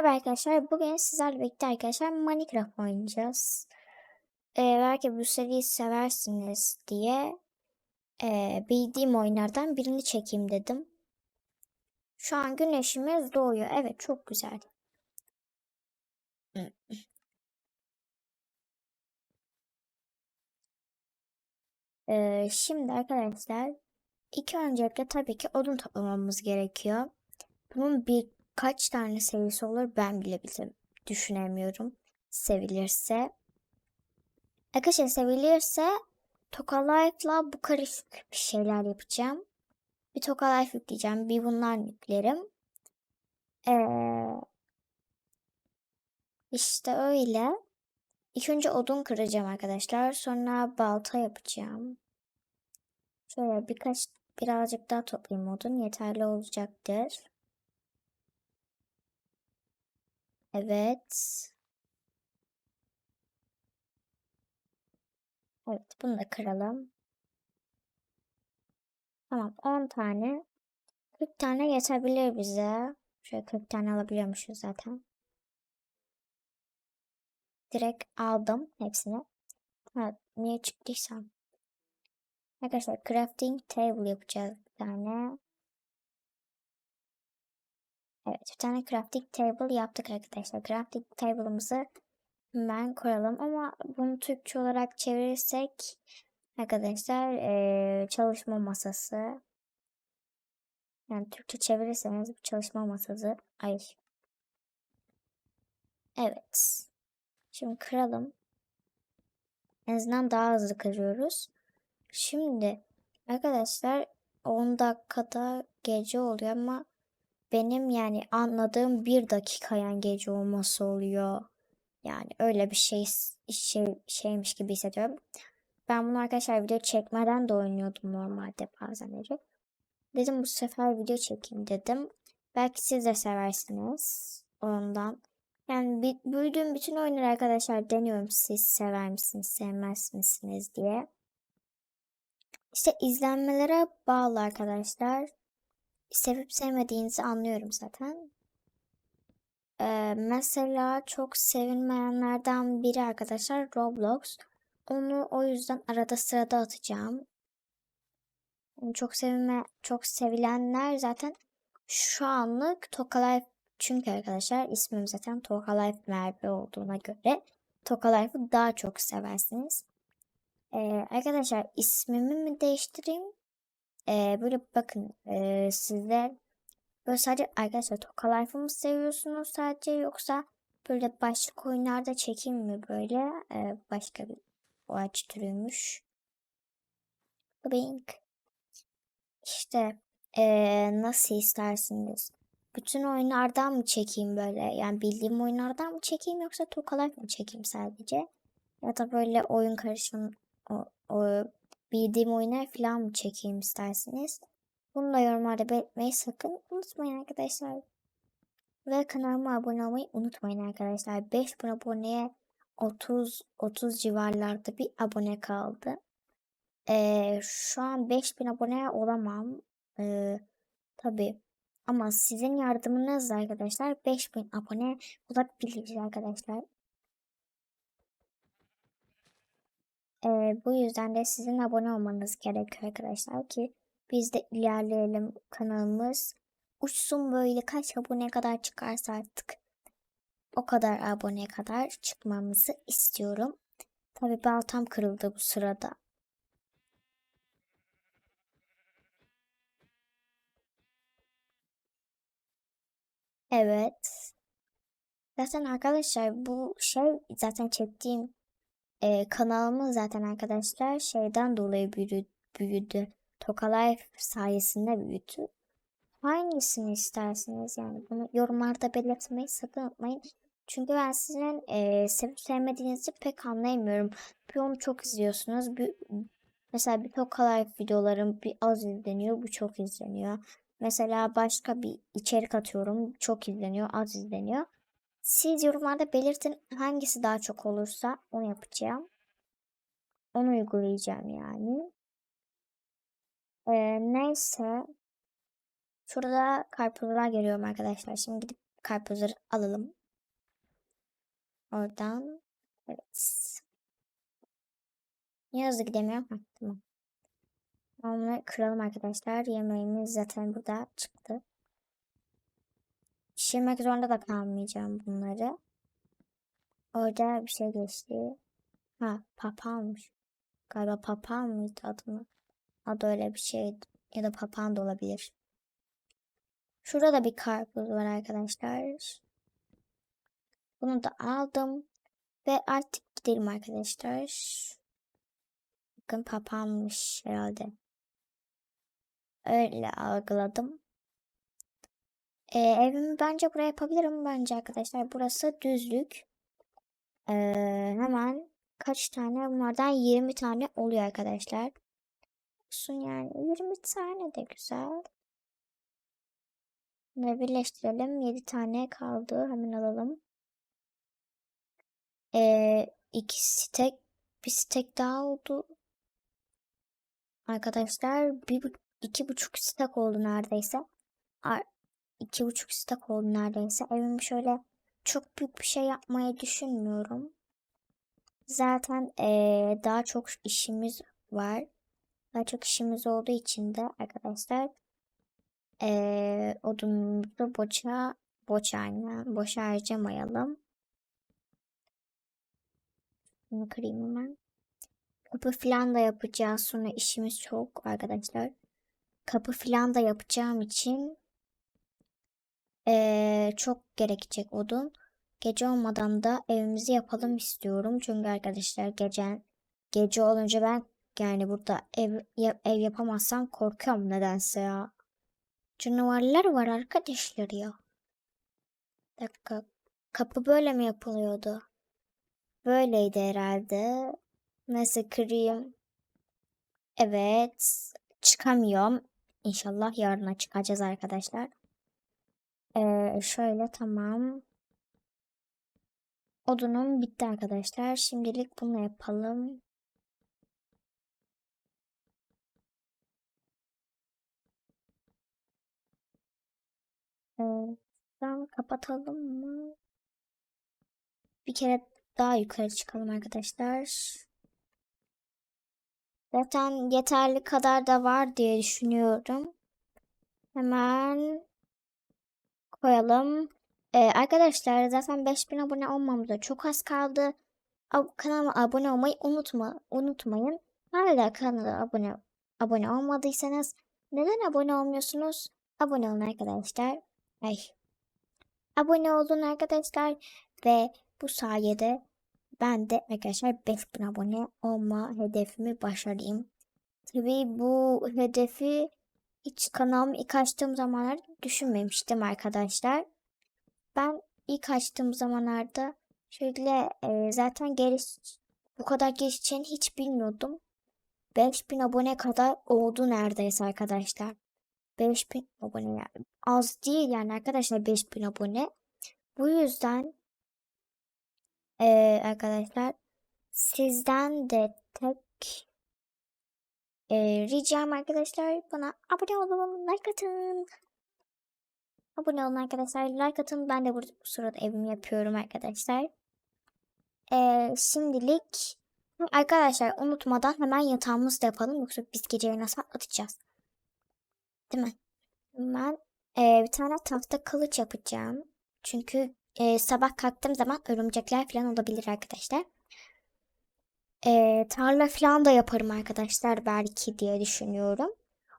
Merhaba arkadaşlar. Bugün sizlerle birlikte arkadaşlar Minecraft oynayacağız. Ee, belki bu seriyi seversiniz diye e, bildiğim oyunlardan birini çekeyim dedim. Şu an güneşimiz doğuyor. Evet çok güzel. Ee, şimdi arkadaşlar ilk öncelikle tabii ki odun toplamamız gerekiyor. Bunun birkaç tane seviyesi olur ben bile bile düşünemiyorum. Sevilirse. Arkadaşlar sevilirse Tokalife'la bu karışık bir şeyler yapacağım. Bir Tokalife yükleyeceğim. Bir bunlar yüklerim. Ee, işte öyle. İlk önce odun kıracağım arkadaşlar. Sonra balta yapacağım. Şöyle birkaç birazcık daha toplayayım odun. Yeterli olacaktır. Evet. Evet bunu da kıralım. Tamam 10 tane. 40 tane yetebilir bize. Şöyle 40 tane alabiliyormuşuz zaten. Direkt aldım hepsini. Ha, niye çıktıysam. Arkadaşlar crafting table yapacağız bir tane. Evet bir tane crafting table yaptık arkadaşlar. Crafting table'ımızı hemen koyalım ama bunu Türkçe olarak çevirirsek arkadaşlar ee, çalışma masası. Yani Türkçe çevirirseniz bu çalışma masası. Ay. Evet. Şimdi kıralım. En azından daha hızlı kırıyoruz. Şimdi arkadaşlar 10 dakikada gece oluyor ama benim yani anladığım bir dakika yani gece olması oluyor. Yani öyle bir şey, şey şeymiş gibi hissediyorum. Ben bunu arkadaşlar video çekmeden de oynuyordum normalde bazenleri. Dedim bu sefer video çekeyim dedim. Belki siz de seversiniz ondan. Yani büyüdüğüm bütün oyunları arkadaşlar deniyorum siz sever misiniz sevmez misiniz diye. İşte izlenmelere bağlı arkadaşlar. Sevip sevmediğinizi anlıyorum zaten. Ee, mesela çok sevilmeyenlerden biri arkadaşlar Roblox. Onu o yüzden arada sırada atacağım. çok sevilme, çok sevilenler zaten şu anlık Tokalife çünkü arkadaşlar ismim zaten Tokalife Merve olduğuna göre Tokalife'ı daha çok seversiniz. Ee, arkadaşlar ismimi mi değiştireyim? Ee, böyle bakın e, sizler böyle sadece arkadaşlar Toka Life'ı mı seviyorsunuz sadece yoksa böyle başka oyunlarda çekeyim mi böyle ee, başka bir ağaç türüymüş. Blink. İşte ee, nasıl istersiniz? Bütün oyunlardan mı çekeyim böyle? Yani bildiğim oyunlardan mı çekeyim yoksa Toka Life mı çekeyim sadece? Ya da böyle oyun karışım o, o bildiğim oyunlar falan mı çekeyim isterseniz. Bunu da yorumlarda belirtmeyi sakın unutmayın arkadaşlar. Ve kanalıma abone olmayı unutmayın arkadaşlar. 5000 aboneye 30 30 civarlarda bir abone kaldı. Ee, şu an 5000 abone olamam. Ee, Tabi. Ama sizin yardımınızla arkadaşlar 5000 abone olabiliriz arkadaşlar. Ee, bu yüzden de sizin abone olmanız gerekiyor arkadaşlar ki biz de ilerleyelim kanalımız. Uçsun böyle kaç abone kadar çıkarsa artık o kadar abone kadar çıkmamızı istiyorum. Tabi baltam kırıldı bu sırada. Evet. Zaten arkadaşlar bu şey zaten çektiğim e, kanalımız zaten arkadaşlar şeyden dolayı büyüdü. büyüdü. Tokalife sayesinde büyüdü. Hangisini istersiniz yani bunu yorumlarda belirtmeyi sakın unutmayın. Çünkü ben sizin e, sevip sevmediğinizi pek anlayamıyorum. Bir onu çok izliyorsunuz. Bir, mesela bir Tokalife videolarım bir az izleniyor, bu çok izleniyor. Mesela başka bir içerik atıyorum, çok izleniyor, az izleniyor. Siz yorumlarda belirtin hangisi daha çok olursa onu yapacağım. Onu uygulayacağım yani. Ee, neyse. Şurada karpuzlar görüyorum arkadaşlar. Şimdi gidip karpuzları alalım. Oradan. Evet. Niye hızlı gidemiyorum? Heh, tamam. Onu kıralım arkadaşlar. Yemeğimiz zaten burada çıktı. Pişirmek zorunda da kalmayacağım bunları. Orada bir şey geçti. Ha papağanmış. Galiba papağan mıydı adını? Adı öyle bir şeydi. Ya da papağan da olabilir. Şurada da bir karpuz var arkadaşlar. Bunu da aldım. Ve artık gidelim arkadaşlar. Bakın papağanmış herhalde. Öyle algıladım. Ee, evimi bence buraya yapabilirim bence arkadaşlar. Burası düzlük. Ee, hemen kaç tane? Bunlardan 20 tane oluyor arkadaşlar. Olsun yani 20 tane de güzel. Bunları birleştirelim. 7 tane kaldı. Hemen alalım. Ee, iki stek bir stek daha oldu. Arkadaşlar bir iki buçuk stek oldu neredeyse. Ar iki buçuk stek oldu neredeyse. Evimi şöyle çok büyük bir şey yapmayı düşünmüyorum. Zaten ee, daha çok işimiz var. Daha çok işimiz olduğu için de arkadaşlar ee, odunumuzu boşa boşa aynen boşa harcamayalım. Bunu kırayım hemen. Kapı falan da yapacağız. Sonra işimiz çok arkadaşlar. Kapı falan da yapacağım için ee, çok gerekecek odun. Gece olmadan da evimizi yapalım istiyorum. Çünkü arkadaşlar gece gece olunca ben yani burada ev ev yapamazsam korkuyorum nedense ya. Canavarlar var arkadaşlar ya. Dakika. Kapı böyle mi yapılıyordu? Böyleydi herhalde. Nasıl kırayım? Evet. Çıkamıyorum. İnşallah yarına çıkacağız arkadaşlar. Ee, şöyle tamam. Odunum bitti arkadaşlar. Şimdilik bunu yapalım. Ee, şuradan kapatalım mı? Bir kere daha yukarı çıkalım arkadaşlar. Zaten yeterli kadar da var diye düşünüyorum. Hemen koyalım. Ee, arkadaşlar zaten 5000 abone olmamıza çok az kaldı. Kanalıma abone olmayı unutma, unutmayın. Hala kanala abone abone olmadıysanız neden abone olmuyorsunuz? Abone olun arkadaşlar. Ay. Abone olun arkadaşlar ve bu sayede ben de arkadaşlar 5000 abone olma hedefimi başarayım. Tabii bu hedefi hiç kanalımı ilk açtığım zamanlar düşünmemiştim arkadaşlar. Ben ilk açtığım zamanlarda şöyle e, zaten geliş bu kadar gelişeceğini hiç bilmiyordum. 5000 abone kadar oldu neredeyse arkadaşlar. 5000 abone yani az değil yani arkadaşlar 5000 abone. Bu yüzden e, arkadaşlar sizden de tek e, ricam arkadaşlar bana abone olun, like atın. Abone olun arkadaşlar, like atın. Ben de bu sırada evimi yapıyorum arkadaşlar. E, şimdilik arkadaşlar unutmadan hemen yatağımızı da yapalım. Yoksa biz geceyi nasıl atlatacağız? Değil mi? Ben e, bir tane tahta kılıç yapacağım. Çünkü e, sabah kalktığım zaman örümcekler falan olabilir arkadaşlar. E, tarla falan da yaparım arkadaşlar belki diye düşünüyorum.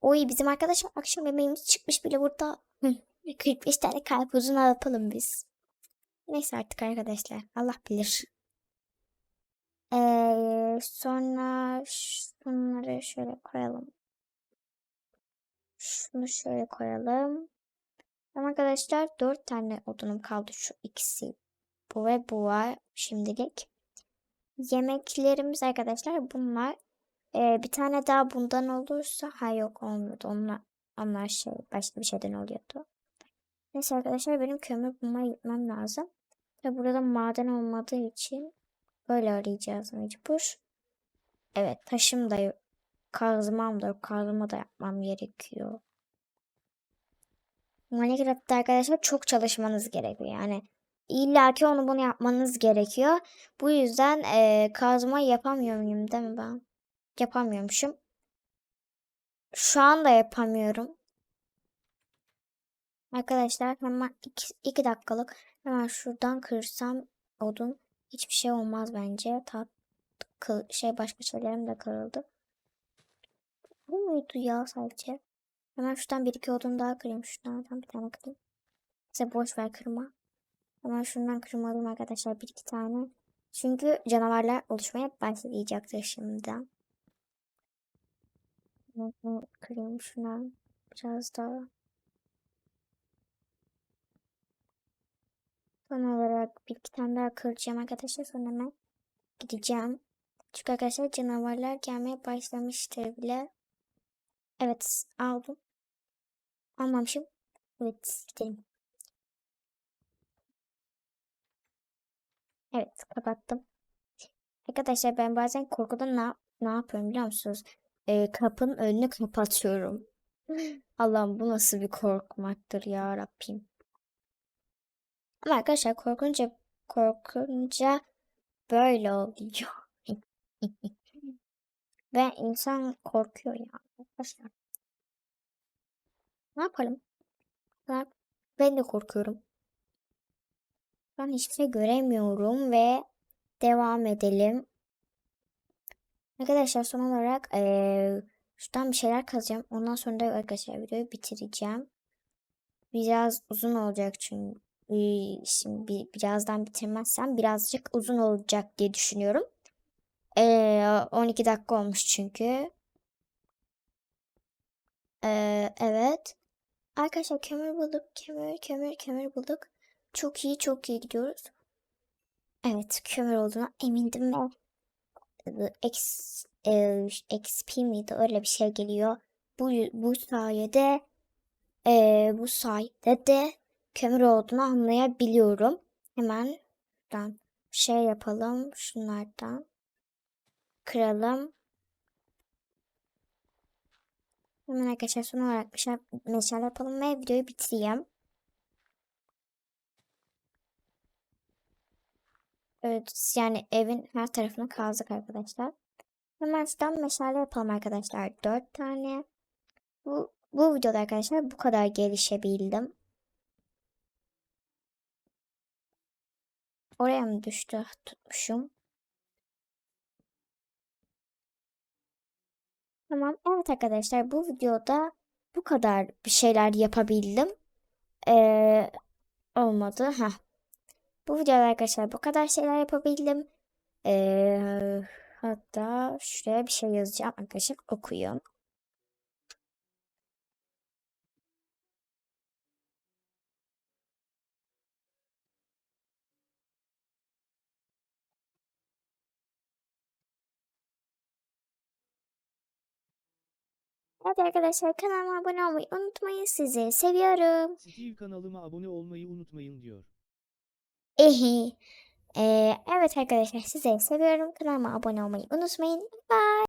Oy bizim arkadaşlar akşam yemeğimiz çıkmış bile burada. Hı, 45 tane karpuzunu yapalım biz. Neyse artık arkadaşlar Allah bilir. E, sonra şunları şöyle koyalım. Şunu şöyle koyalım. Tamam arkadaşlar 4 tane odunum kaldı şu ikisi. Bu ve bu var şimdilik. Yemeklerimiz arkadaşlar bunlar. Ee, bir tane daha bundan olursa ha yok olmuyordu. Onlar, onlar şey başka bir şeyden oluyordu. Neyse arkadaşlar benim kömür bulmaya gitmem lazım. Tabi burada maden olmadığı için böyle arayacağız mecbur. Evet taşım da yok. Kazmam da yok. Kazma da yapmam gerekiyor. Minecraft'ta arkadaşlar çok çalışmanız gerekiyor. Yani illa ki onu bunu yapmanız gerekiyor. Bu yüzden eee kazma yapamıyor muyum değil mi ben? Yapamıyormuşum. Şu anda yapamıyorum. Arkadaşlar hemen 2 dakikalık hemen şuradan kırsam odun hiçbir şey olmaz bence. Tat kı- şey başka şeylerim de kırıldı. Bu muydu ya sadece? Hemen şuradan bir iki odun daha kırayım. Şunlardan bir tane kırayım. Size boş ver kırma. Hemen şundan kırmalıyım arkadaşlar bir iki tane. Çünkü canavarlar oluşmaya başlayacaktır. Bunu kırayım şundan biraz daha. Son olarak bir iki tane daha kıracağım arkadaşlar. Sonra hemen gideceğim. Çünkü arkadaşlar canavarlar gelmeye başlamıştır bile. Evet aldım. Almamışım. Evet gidelim. Evet kapattım. Arkadaşlar ben bazen korkudan ne, ne yapıyorum biliyor musunuz? Ee, kapının önünü kapatıyorum. Allah'ım bu nasıl bir korkmaktır ya Rabbim. Ama arkadaşlar korkunca korkunca böyle oluyor. Ve insan korkuyor ya arkadaşlar. Ne yapalım? Ben, ben de korkuyorum. Ben hiçbir şey göremiyorum ve devam edelim. Arkadaşlar son olarak eee şuradan bir şeyler kazacağım. Ondan sonra da arkadaşlar videoyu bitireceğim. Biraz uzun olacak çünkü Ee, şimdi bir, birazdan bitirmezsem birazcık uzun olacak diye düşünüyorum. Eee 12 dakika olmuş çünkü. Eee, evet. Arkadaşlar kömür bulduk. Kömür, kömür, kömür bulduk. Çok iyi, çok iyi gidiyoruz. Evet, kömür olduğuna emindim ve X, e, XP miydi öyle bir şey geliyor. Bu bu sayede e, bu sayede de kömür olduğunu anlayabiliyorum. Hemen buradan şey yapalım şunlardan kıralım. Hemen arkadaşlar son olarak meşale, meşale yapalım ve videoyu bitireyim. Evet yani evin her tarafını kazdık arkadaşlar. Hemen şuradan meşale yapalım arkadaşlar. 4 tane. Bu, bu videoda arkadaşlar bu kadar gelişebildim. Oraya mı düştü? Tutmuşum. Tamam. Evet arkadaşlar bu videoda bu kadar bir şeyler yapabildim. Ee, olmadı. Heh. Bu videoda arkadaşlar bu kadar şeyler yapabildim. Ee, hatta şuraya bir şey yazacağım arkadaşlar okuyun. Evet arkadaşlar kanalıma abone olmayı unutmayın. Sizi seviyorum. Steve kanalıma abone olmayı unutmayın diyor. Ehe. Ee, evet arkadaşlar sizi seviyorum. Kanalıma abone olmayı unutmayın. Bye.